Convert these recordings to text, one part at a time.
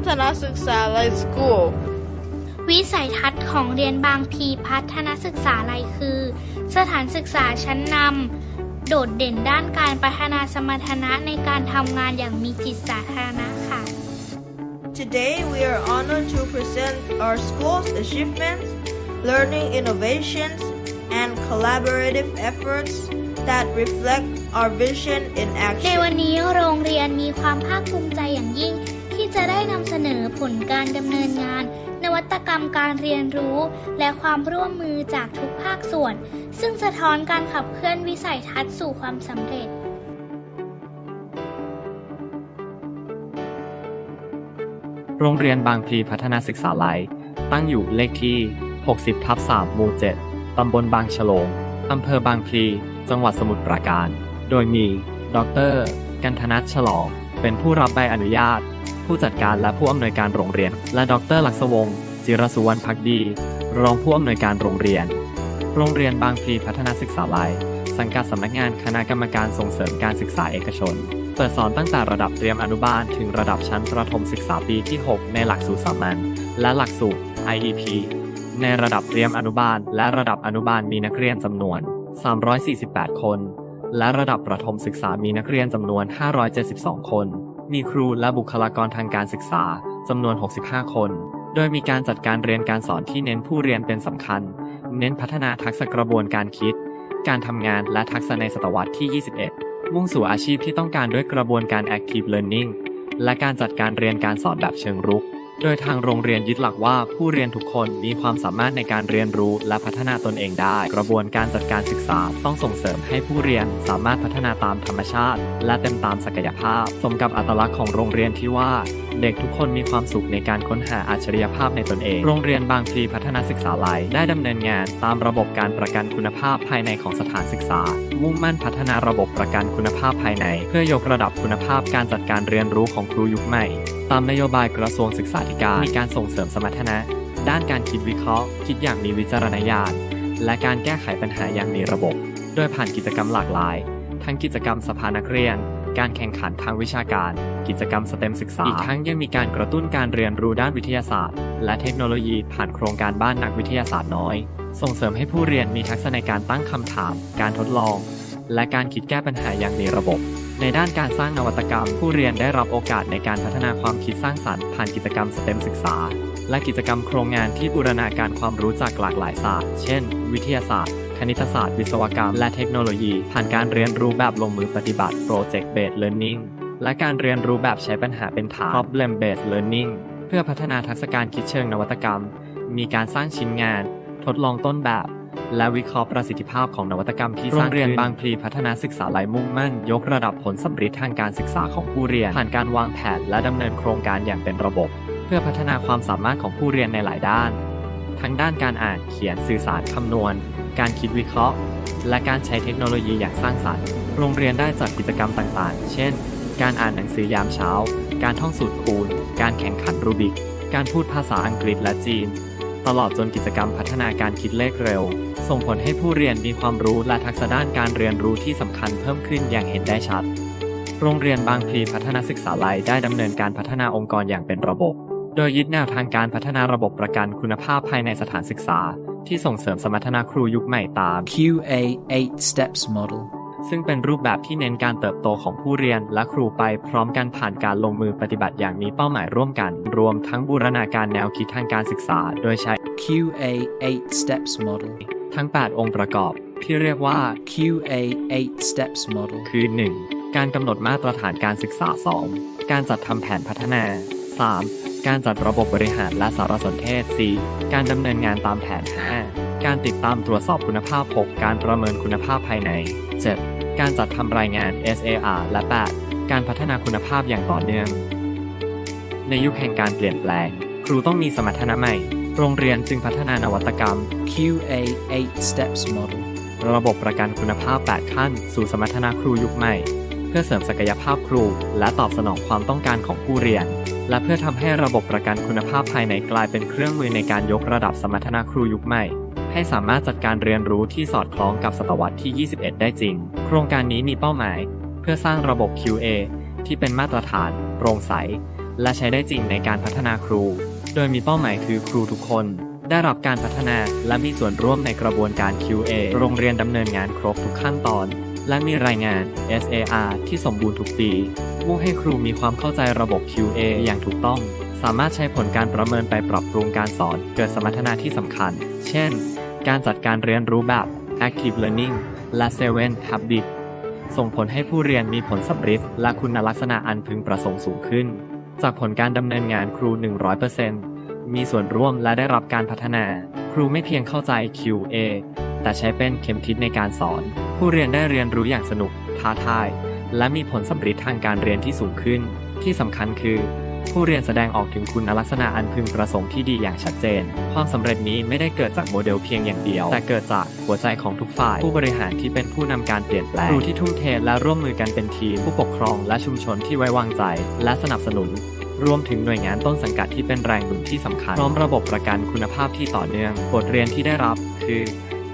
พัฒนาศึกษา Light School วิสัยทัศน์ของเรียนบางพลีพัฒนศึกษาลัยคือ สถานศึกษาชั้นนำโดดเด่นด้านการพัฒนาสมรรถนะในการทำงานอย่างมีจิตสาธารณะค่ะ Today we are honored to present our school's achievements, learning innovations, and collaborative efforts that reflect our vision in ในวัน action. นี้โรงเรียนมีความภาคภูมิใจอย่างยิ่งที่ จะได้นำเสนอผลการดำเนินงาน นวัตกรรมการเรียนรู้ และความร่วมมือจากทุกภาคส่วน ซึ่งสะท้อนการขับเคลื่อนวิสัยทัศน์สู่ความสำเร็จโรงเรียนบางพลีพัฒนาศึกษาลัยตั้งอยู่เลขที่ 60 ทับ 3 หมู่ 7 ตำบลบางฉลง อำเภอบางพลี จังหวัดสมุทรปราการ โดยมี ดร กันธนัทฉลอง เป็นผู้รับใบอนุญาต ผู้จัดการและผู้อำนวยการโรงเรียน และดรลักษวงศ์จิรสุวรรณพักดี รองผู้อำนวยการโรงเรียน โรงเรียนบางพลีพัฒนาศึกษาลัย สังกัดสำนักงานคณะกรรมการส่งเสริมการศึกษาเอกชน เปิดสอนตั้งแต่ระดับเตรียมอนุบาลถึงระดับชั้นประถมศึกษาปีที่ 6 ในหลักสูตรสามัญและหลักสูตร IEP ในระดับเตรียมอนุบาล และระดับอนุบาลมีนักเรียนจำนวน 348 คน และระดับประถมศึกษามีนักเรียนจำนวน 572 คน มีครูและบุคลากรทางการศึกษาจำนวน 65 คน โดยมีการจัดการเรียนการสอนที่เน้นผู้เรียนเป็นสำคัญ เน้นพัฒนาทักษะกระบวนการคิด การทำงานและทักษะในศตวรรษที่ 21 มุ่งสู่อาชีพที่ต้องการด้วยกระบวนการ active learning และการจัดการเรียนการสอนแบบเชิงรุก โดยทางโรงเรียนยึดหลักว่าผู้เรียนทุกคนมีความสามารถในการเรียนรู้และพัฒนาตนเองได้ กระบวนการจัดการศึกษาต้องส่งเสริมให้ผู้เรียนสามารถพัฒนาตามธรรมชาติ และเต็มตามศักยภาพ สมกับอัตลักษณ์ของโรงเรียนที่ว่า เด็กทุกคนมีความสุขในการค้นหาอัจฉริยภาพในตนเอง โรงเรียนบางพลีพัฒนาศึกษาลัยได้ดำเนินงานตามระบบการประกันคุณภาพภายในของสถานศึกษา มุ่งมั่นพัฒนาระบบประกันคุณภาพภายใน เพื่อยกระดับคุณภาพการจัดการเรียนรู้ของครูยุคใหม่ ตามนโยบายกระทรวงศึกษาธิการ มีการส่งเสริมสมรรถนะ ด้านการคิดวิเคราะห์ คิดอย่างมีวิจารณญาณ และการแก้ไขปัญหาอย่างมีระบบ โดยผ่านกิจกรรมหลากหลาย ทั้งกิจกรรมสภานักเรียน การแข่งขันทางวิชาการ กิจกรรมสเต็มศึกษา อีกทั้งยังมีการกระตุ้นการเรียนรู้ด้านวิทยาศาสตร์ และเทคโนโลยีผ่านโครงการบ้านนักวิทยาศาสตร์น้อย ส่งเสริมให้ผู้เรียนมีทักษะในการตั้งคำถาม การทดลอง และการคิดแก้ปัญหาอย่างมีระบบในด้านการสร้างนวัตกรรม ผู้เรียนได้รับโอกาสในการพัฒนาความคิดสร้างสรรค์ผ่านกิจกรรมสเต็มศึกษา และกิจกรรมโครงงานที่บูรณาการความรู้จากหลากหลายศาสตร์ เช่น วิทยาศาสตร์ คณิตศาสตร์ วิศวกรรม และเทคโนโลยี ผ่านการเรียนรู้แบบลงมือปฏิบัติ Project Based Learning และการเรียนรู้แบบใช้ปัญหาเป็นฐาน Problem Based Learning เพื่อพัฒนาทักษะการคิดเชิงนวัตกรรม มีการสร้างชิ้นงาน ทดลองต้นแบบ และวิเคราะห์ประสิทธิภาพของนวัตกรรมที่สร้างโรงเรียนบางพลีพัฒนาศึกษาหลัยมุ่งมั่น ยกระดับผลสำเร็จทางการศึกษาของผู้เรียน ผ่านการวางแผนและดำเนินโครงการอย่างเป็นระบบ เพื่อพัฒนาความสามารถของผู้เรียนในหลายด้าน ทั้งด้านการอ่านเขียนสื่อสารคำนวณ การคิดวิเคราะห์ และการใช้เทคโนโลยีอย่างสร้างสรรค์ โรงเรียนได้จัดกิจกรรมต่างๆ เช่น การอ่านหนังสือยามเช้า การท่องสูตรคูณ การแข่งขันรูบิก การพูดภาษาอังกฤษและจีน ตลอดจนกิจกรรมพัฒนาการคิดเลขเร็ว ส่งผลให้ผู้เรียนมีความรู้และทักษะด้านการเรียนรู้ที่สำคัญเพิ่มขึ้นอย่างเห็นได้ชัด โรงเรียนบางพลีพัฒนาศึกษาลัยได้ดำเนินการพัฒนาองค์กรอย่างเป็นระบบ โดยยึดแนวทางการพัฒนาระบบประกันคุณภาพภายในสถานศึกษา ที่ส่งเสริมสมรรถนะครูยุคใหม่ตาม QA 8 Steps Model. ซึ่งเป็นรูปแบบที่เน้นการเติบโตของผู้เรียนและครูไปพร้อมกันผ่านการลงมือปฏิบัติอย่างมีเป้าหมายร่วมกัน รวมทั้งบูรณาการแนวคิดทางการศึกษา โดยใช้ QA 8 Steps Model. ทั้ง 8 องค์ประกอบ ที่เรียกว่า QA 8 Steps Model. คือ 1. การกำหนดมาตรฐานการศึกษา 2. การจัดทำแผนพัฒนา 3. การจัดระบบบริหารและสารสนเทศ 4. การดำเนินงานตามแผน 5. การติดตามตรวจสอบคุณภาพ 6. การประเมินคุณภาพภายใน 7. การจัดทำรายงาน SAR และ 8. การพัฒนาคุณภาพอย่างต่อเนื่อง ในยุคแห่งการเปลี่ยนแปลง ครูต้องมีสมรรถนะใหม่ โรงเรียนจึงพัฒนานวัตกรรม QA 8 Steps Model. ระบบประกันคุณภาพ 8 ขั้น สู่สมรรถนะครูยุคใหม่ เพื่อเสริมศักยภาพครู และตอบสนองความต้องการของผู้เรียน และเพื่อทำให้ระบบประกันคุณภาพภายในกลายเป็นเครื่องมือในการยกระดับสมรรถนะครูยุคใหม่ ให้สามารถจัดการเรียนรู้ที่สอดคล้องกับศตวรรษที่ 21 ได้จริง โครงการนี้มีเป้าหมาย เพื่อสร้างระบบ QA ที่เป็นมาตรฐาน โปร่งใส และใช้ได้จริงในการพัฒนาครู โดยมีเป้าหมายคือครูทุกคน ได้รับการพัฒนาและมีส่วนร่วมในกระบวนการ QA โรงเรียนดำเนินงานครบทุกขั้นตอน และมีรายงาน SAR ที่สมบูรณ์ทุกปี มุ่งให้ครูมีความเข้าใจระบบ QA อย่างถูกต้อง สามารถใช้ผลการประเมินไปปรับปรุงการสอน เกิดสมรรถนะที่สำคัญ เช่น การจัดการเรียนรู้แบบ Active Learning และ7 Habit ส่งผลให้ผู้เรียนมีผลสำเร็จและคุณลักษณะอันพึงประสงค์สูงขึ้น จากผลการดำเนินงานครู 100%มีส่วนร่วมและได้รับการพัฒนา ครูไม่เพียงเข้าใจ QA แต่ใช้เป็นเข็มทิศในการสอน ผู้เรียนได้เรียนรู้อย่างสนุก ท้าทาย และมีผลสำเร็จทางการเรียนที่สูงขึ้น ที่สำคัญคือ ผู้เรียนแสดงออกถึงคุณลักษณะอันพึงประสงค์ที่ดีอย่างชัดเจน ความสำเร็จนี้ไม่ได้เกิดจากโมเดลเพียงอย่างเดียว แต่เกิดจากหัวใจของทุกฝ่าย ผู้บริหารที่เป็นผู้นำการเปลี่ยนแปลงครูที่ทุ่มเทและร่วมมือกันเป็นทีมผู้ปกครองและชุมชนที่ไว้วางใจ และสนับสนุนรวมถึงหน่วยงานต้นสังกัดที่เป็นแรงหนุนที่สำคัญ พร้อมระบบประกันคุณภาพที่ต่อเนื่อง บทเรียนที่ได้รับคือ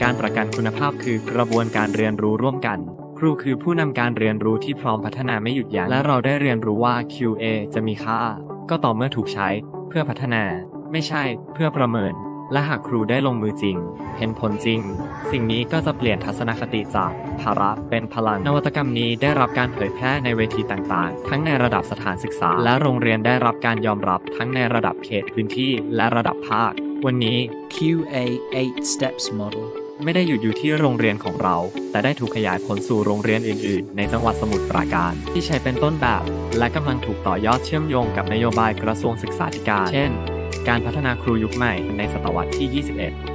การประกันคุณภาพคือกระบวนการเรียนรู้ร่วมกัน ครูคือผู้นำการเรียนรู้ที่พร้อมพัฒนาไม่หยุดยัง้งและเราได้เรียนรู้ว่า QA จะมีค่า ก็ต่อเมื่อถูกใช้เพื่อพัฒนา ไม่ใช่เพื่อประเมิน และหากครูได้ลงมือจริง เห็นผลจริง สิ่งนี้ก็จะเปลี่ยนทัศนคติจากภาระเป็นพลังนวัตกรรมนี้ได้รับการเผยแพร่ในเวทีต่างๆ ทั้งในระดับสถานศึกษา และโรงเรียนได้รับการยอมรับทั้งในระดับเขตพื้นที่และระดับภาค วันนี้ QA 8 Steps Model. ไม่ได้หยุดอยู่ที่โรงเรียนของเรา แต่ได้ถูกขยายผลสู่โรงเรียนอื่น ๆ ในจังหวัดสมุทรปราการ ที่ใช้เป็นต้นแบบ และกำลังถูกต่อยอดเชื่อมโยงกับนโยบายกระทรวงศึกษาธิการ เช่น การพัฒนาครูยุคใหม่ในศตวรรษที่ 21